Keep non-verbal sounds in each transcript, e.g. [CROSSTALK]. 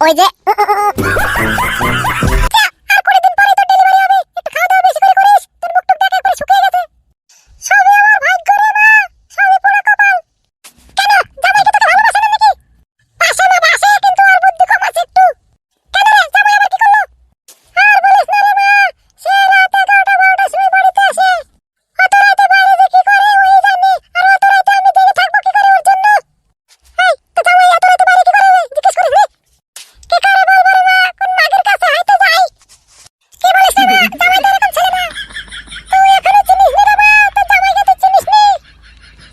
ওই যে আর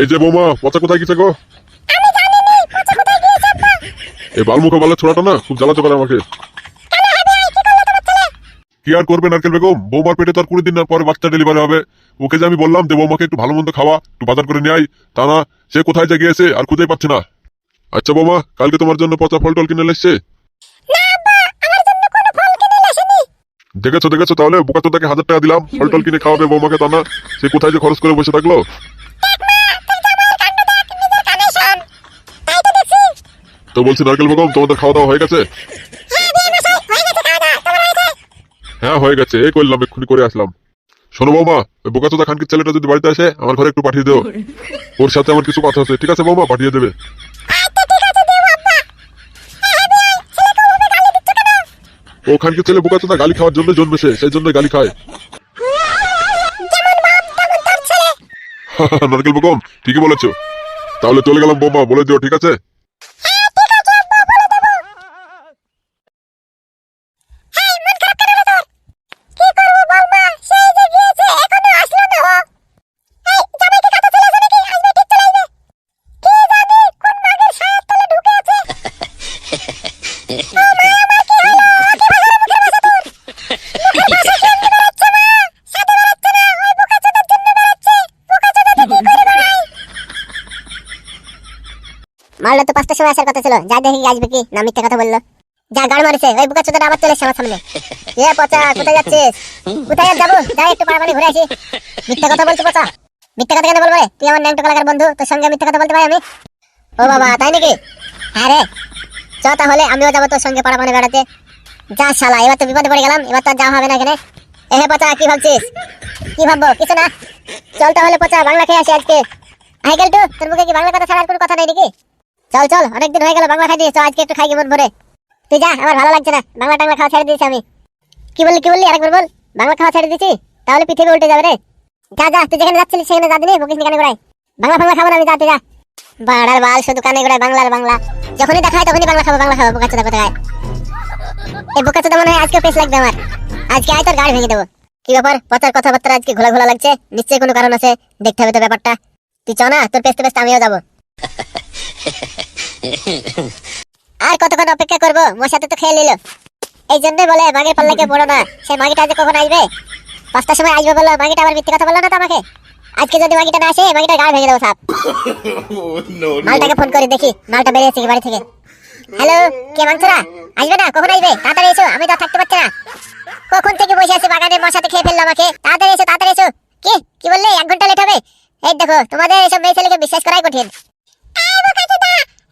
এই যে বৌমা পচা কোথায় গেছে গো? নি এই বালমুখ বালের ছোড়াটা না খুব জ্বালাতে পারে আমাকে। কি আর করবে নারকেল বেগম? বৌমার পেটে তো আর কুড়ি দিন পরে বাচ্চা ডেলিভারি হবে। ওকে যে আমি বললাম যে বৌমাকে একটু ভালো মন্দ খাওয়া একটু বাজার করে নিয়ে আই তা না সে কোথায় যে গিয়েছে আর খুঁজেই পাচ্ছে না। আচ্ছা বৌমা কালকে তোমার জন্য পচা ফল টল কিনে এসছে? না দেখেছ দেখেছ তাহলে বোকা তো তাকে হাজার টাকা দিলাম। ফল টল কিনে খাওয়াবে বৌমাকে তা না সে কোথায় যে খরচ করে বসে থাকল? তো বলছি নারকেল বেগম তোমাদের খাওয়া দাওয়া হয়ে গেছে? হ্যাঁ হয়ে গেছে হ্যাঁ হয়ে গেছে এই করলাম এক্ষুনি করে আসলাম। শোনো বৌমা ওই বোকাচোদা খানকির ছেলেটা যদি বাড়িতে আসে আমার ঘরে একটু পাঠিয়ে দিও। ওর সাথে আমার কিছু কথা আছে ঠিক আছে বৌমা? পাঠিয়ে দেবে। আচ্ছা দেব হ্যাঁ কেন? ও খানকির ছেলে বোকাচোদা গালি খাওয়ার জন্য জন্মেছে সেই জন্য গালি খায়। [LAUGHS] নারকেল বেগম ঠিকই বলেছ। তাহলে চলে গেলাম বৌমা বলে দিও ঠিক আছে? মারলো তো পাঁচটার সময় আসার কথা ছিল। যা দেখি আসবে কি। না, মিথ্যে কথা বলল। যা, গাড় মারিছে। ওই বুকা চোদাটা আবার চলে আমার সামনে। এ, পচা, কোথায় যাচ্ছিস? কোথায় আর যাব? যাই, একটু পাড়াপাড়ি ঘুরে আসি। মিথ্যে কথা বলছি, পচা? মিথ্যে কথা কেন বলব রে? তুই আমার ন্যাংটো কলাকার বন্ধু। তোর সঙ্গে মিথ্যে কথা বলতে পারি আমি? ও বাবা, তাই নাকি? হ্যাঁ রে। চ তাহলে, আমিও যাব তোর সঙ্গে পাড়াপাড়ি বেড়াতে। যা শালা, এবার তো বিপদে পড়ে গেলাম। এবার তো আর যাওয়া হবে না এখানে। এ হে পচা, কি ভাবছিস? কি ভাববো? কিছু না। চল তাহলে, পচা, বাংলা খেয়ে আসি আজকে। আই গেল তোর মুখে কি বাংলা কথা ছাড়া আর কোনো কথা নেই নাকি? চল চল, অনেকদিন হয়ে গেল বাংলা খাই দিয়েছ আজকে একটু খাই মন ভরে। তুই যা, আমার ভালো লাগছে না, বাংলা টাংলা খাওয়া ছেড়ে দিয়েছি আমি। কি বললি কি বললি? আরেকবার বল, বাংলা খাওয়া ছেড়ে দিয়েছি? তাহলে পৃথিবী উল্টে যাবে রে। যা যা, তুই যেখানে যাচ্ছিলিস সেখানে যা দিনি বকিস কানে গোড়ায়। বাংলা ফাংলা খাব না, আমি যা, তুই যা। বাড়ার বাল শুধু কানে গোড়ায়, বাংলার বাংলা। যখনই দেখা হয় তখনই বাংলা খাব বাংলা খাব বোকা চোদা কোথায়। এই বোকা চোদা মনে হয় আজকে পেস লাগবে আমার। আজকে আয় তোর গাড়ি ভেঙে দেবো। কি ব্যাপার? পচার কথাবার্তা আজকে ঘোলা ঘোলা লাগছে? নিশ্চয়ই কোনো কারণ আছে, দেখতে হবে তো ব্যাপারটা। তুই চ না, তোর পেস্তে পেস্তে আমিও যাব। আর কতক্ষণ অপেক্ষা করব? মশাতে তো খেয়ে নিল। এই জন্যই বলে মাগের পাল্লাকে বড় না, সেই মাগিটা যে কখন আসবে? পাঁচটার সময় আসবে বলল মাগিটা আবার মিথ্যে কথা বলল না তো আমাকে? আজকে যদি মাগিটা না আসে মাগিটা গাড় ভেঙে দেবো সাপ। মালটাকে ফোন করে দেখি, মালটা বেরিয়েছে কি বাড়ি থেকে। হ্যালো, কে মাংসরা? আসবে না? কখন আসবে? তাড়াতাড়ি এসো, আমি তো থাকতে পারছি না। কখন থেকে বসে আছি বাগানে মশাতে খেয়ে ফেলল আমাকে? তাড়াতাড়ি এসো তাড়াতাড়ি এসো। কি কি বললে? এক ঘণ্টা লেট হবে? এই দেখো, তোমাদের এসব মেয়ে ছেলেকে বিশ্বাস করাই কঠিন ঠিক আছে ঠিক আছে এক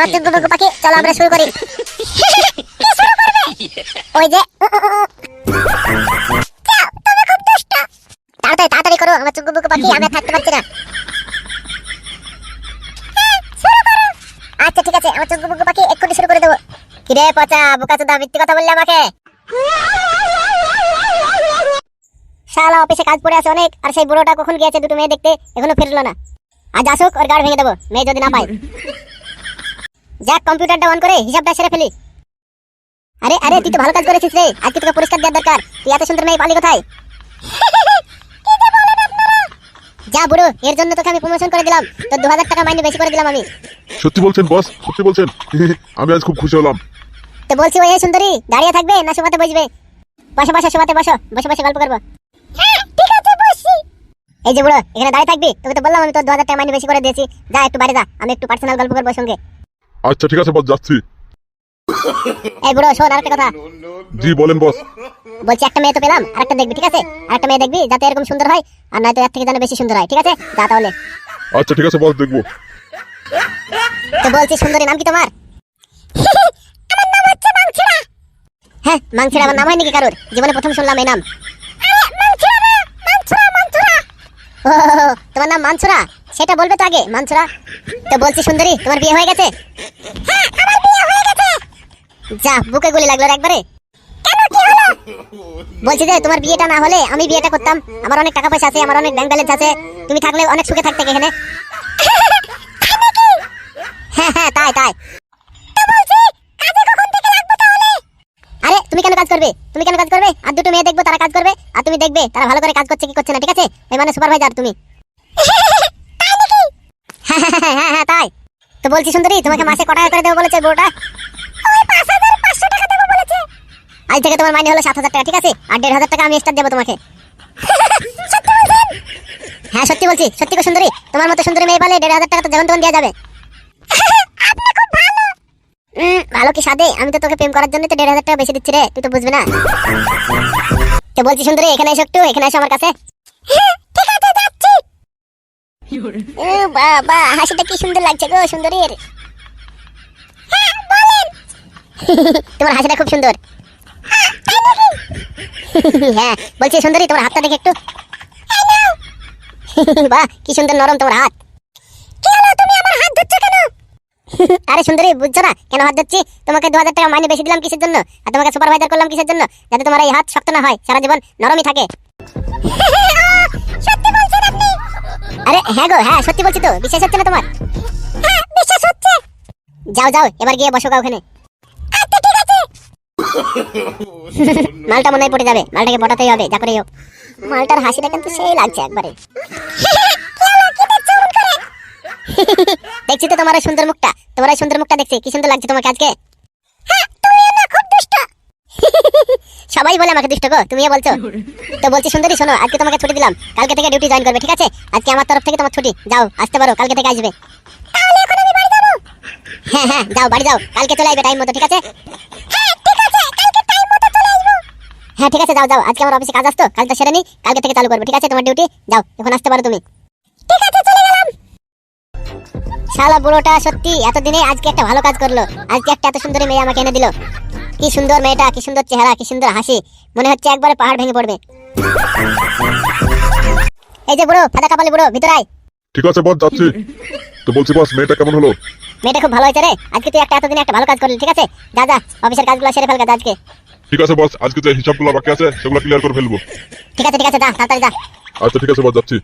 হ্যাঁ আমার পাখি চলো আমরা শুরু করি। [LAUGHS] ওই যে তাড়াতাড়ি তাড়াতাড়ি করো আমার চুঙ্গু মুঙ্গু পাখি আমি থাকতে পারছি না। আচ্ছা ঠিক আছে আমার চুঙ্গু মুঙ্গু পাখি এক্ষুনি শুরু করে দেবো। কিরে পচা বোকা চোদা মিথ্যে কথা বললে আমাকে? শালা অফিসে কাজ পড়ে আছে অনেক আর সেই বুড়োটা কখন গিয়েছে দুটো মেয়ে দেখতে এখনও ফিরলো না। আজ আসুক ওর গাড় ভেঙে দেবো মেয়ে যদি না পাই যাক কম্পিউটারটা অন করে হিসাবটা সেরে ফেলি। আরে আরে তুই তো ভালো কাজ করেছিস রে। আজকে তোকে পরিষ্কার দেওয়ার দরকার। তুই এত সুন্দর মেয়ে পালি কোথায়? [LAUGHS] যা বুড়ো এর জন্য তোকে আমি প্রমোশন করে দিলাম। তোর দু হাজার টাকা মাইনে বেশি করে দিলাম আমি। সত্যি বলছেন বস সত্যি বলছেন? [LAUGHS] আমি আজ খুব খুশি হলাম। তো বলছি ওই সুন্দরী দাঁড়িয়ে থাকবে না শোভাতে বসবে? বসো বসো শোভাতে বসো। বসে বসে গল্প করব। ঠিক আছে বসছি এই যে বুড়ো এখানে দাঁড়িয়ে থাকবি? তোকে তো বললাম আমি তো দু হাজার টাকা মাইনে বেশি করে দিয়েছি। যা একটু বাড়ি যা। আমি একটু পার্সোনাল গল্প করব সঙ্গে। আচ্ছা ঠিক আছে বস যাচ্ছি। এই বুড়ো শোন আরেকটা কথা। জি বলেন বস। বলছি একটা মেয়ে তো পেলাম আরেকটা দেখবি ঠিক আছে? আরেকটা মেয়ে দেখবি যাতে এরকম সুন্দর হয় আর নয়তো এর থেকে যেন বেশি সুন্দর হয় ঠিক আছে? যা তাহলে। আচ্ছা ঠিক আছে বস দেখব। তো বলছি সুন্দরী নাম কি তোমার? [LAUGHS] আমার নাম হচ্ছে মাংছড়া হ্যাঁ মাংছড়া আমার নাম হয় নাকি কারোর? জীবনে প্রথম শুনলাম এই নাম ও [LAUGHS] তোমার নাম মানছুরা সেটা বলবে তো আগে মানছুরা তো বলছি সুন্দরী, তোমার বিয়ে হয়ে গেছে? হ্যাঁ যা, বুকে গুলি লাগল একবারে। বলছি যে, তোমার বিয়েটা না হলে আমি বিয়েটা করতাম। আমার অনেক টাকা পয়সা আছে, আমার অনেক ব্যাংক ব্যালেন্স আছে। তুমি থাকলে অনেক সুখে থাকতে এখানে [LAUGHS] হ্যাঁ হ্যাঁ তাই তাই। তুমি কেন কাজ করবে? তুমি কেন কাজ করবে? আর দুটো মেয়ে দেখব তারা কাজ করবে আর তুমি দেখবে তারা ভালো করে কাজ করছে কি করছে না ঠিক আছে? এই মানে সুপারভাইজার তুমি। হ্যাঁ হ্যাঁ, তাই। তো বলছি সুন্দরী তোমাকে মাসে কটা করে দেবো বলেছে আজ থেকে তোমার মাইনে হলো সাত হাজার টাকা ঠিক আছে? আর দেড় হাজার টাকা আমি এক্সট্রা দেবো তোমাকে। হ্যাঁ সত্যি বলছি সত্যি সুন্দরী। তোমার মতো সুন্দরী মেয়ে পালে দেড় হাজার টাকা তো যেমন তেমন দেওয়া যাবে। ভালো কি সাদে? আমি তো তোকে প্রেম করার জন্য তো দেড় হাজার টাকা বেশি দিচ্ছি রে। তুই তো বুঝবি না। তো বলছি সুন্দরী এখানে এসো একটু এখানে এসো আমার কাছে। ও বাবা হাসিটা কি সুন্দর লাগছে গো সুন্দরীর। তোমার হাসিটা খুব সুন্দর। হ্যাঁ বলছি সুন্দরী তোমার হাতটা দেখে একটু। বাহ কি সুন্দর নরম তোমার হাত কি হলো তুমি আমার হাত ধরছো কেন আরে সুন্দরী বুঝছ না? কেন হাত ধরছি? তোমাকে দু হাজার টাকা মাইনে বেশি দিলাম কিসের জন্য? আর তোমাকে সুপারভাইজার করলাম কিসের জন্য? যাতে তোমার এই হাত শক্ত না হয় সারা জীবন নরমই থাকে। আরে হ্যাঁ গো হ্যাঁ সত্যি বলছি তো বিশ্বাস হচ্ছে না তোমার? হ্যাঁ বিশ্বাস হচ্ছে। যাও যাও এবার গিয়ে বসো ওখানে আচ্ছা মালটা মনে পড়ে যাবে মালটাকে পটাতেই হবে যা হোক। মালটার হাসিটা কিন্তু সেই লাগছে একবারে। [LAUGHS] দেখছি তো তোমার সুন্দর মুখটা। তোমার সুন্দর মুখটা দেখছি, কি সুন্দর লাগছে তোমাকে আজকে? [LAUGHS] সবাই বলে আমাকে দুষ্ট গো, তুমিও বলছো। তো বলছি, সুন্দরী, শোনো, আজকে তোমাকে ছুটি দিলাম। কালকে থেকে ডিউটি জয়েন করবে, ঠিক আছে? আজকে আমার তরফ থেকে তোমার ছুটি। যাও, আসতে পারো, কালকে থেকে আসবে। হ্যাঁ হ্যাঁ যাও, বাড়ি যাও, কালকে চলে আসবে টাইম মতো, ঠিক আছে? হ্যাঁ ঠিক আছে যাও যাও, আজকে আমার অফিসে কাজ আসতো কাজটা সেরে নি, কালকে থেকে চালু করব, ঠিক আছে? তোমার ডিউটি যাও, এখন আসতে পারো তুমি। ঠিক আছে শালা বুড়োটা সত্যি এতদিনে আজকে একটা ভালো কাজ করল। আজকে একটা এত সুন্দরী মেয়ে আমাকে এনে দিল। কি সুন্দর মেয়েটা কি সুন্দর চেহারা কি সুন্দর হাসি। মনে হচ্ছে একবারে পাহাড় ভেঙে পড়বে। এই যে বুড়ো ফাদা কাপালি বুড়ো ভিতরে আয়। ঠিক আছে বস যাচ্ছি। তো বলছি বস মেয়েটা কেমন হলো? মেয়েটা খুব ভালো হয়েছে রে। আজকে তুই একটা এতদিনে একটা ভালো কাজ করলি ঠিক আছে? যা যা অফিসের কাজগুলো সেরে ফেল কাজ আজকে। ঠিক আছে বস আজকে যে হিসাবগুলো বাকি আছে সেগুলো ক্লিয়ার করে ফেলব। ঠিক আছে ঠিক আছে যা তাড়াতাড়ি যা। আচ্ছা ঠিক আছে বস যাচ্ছি।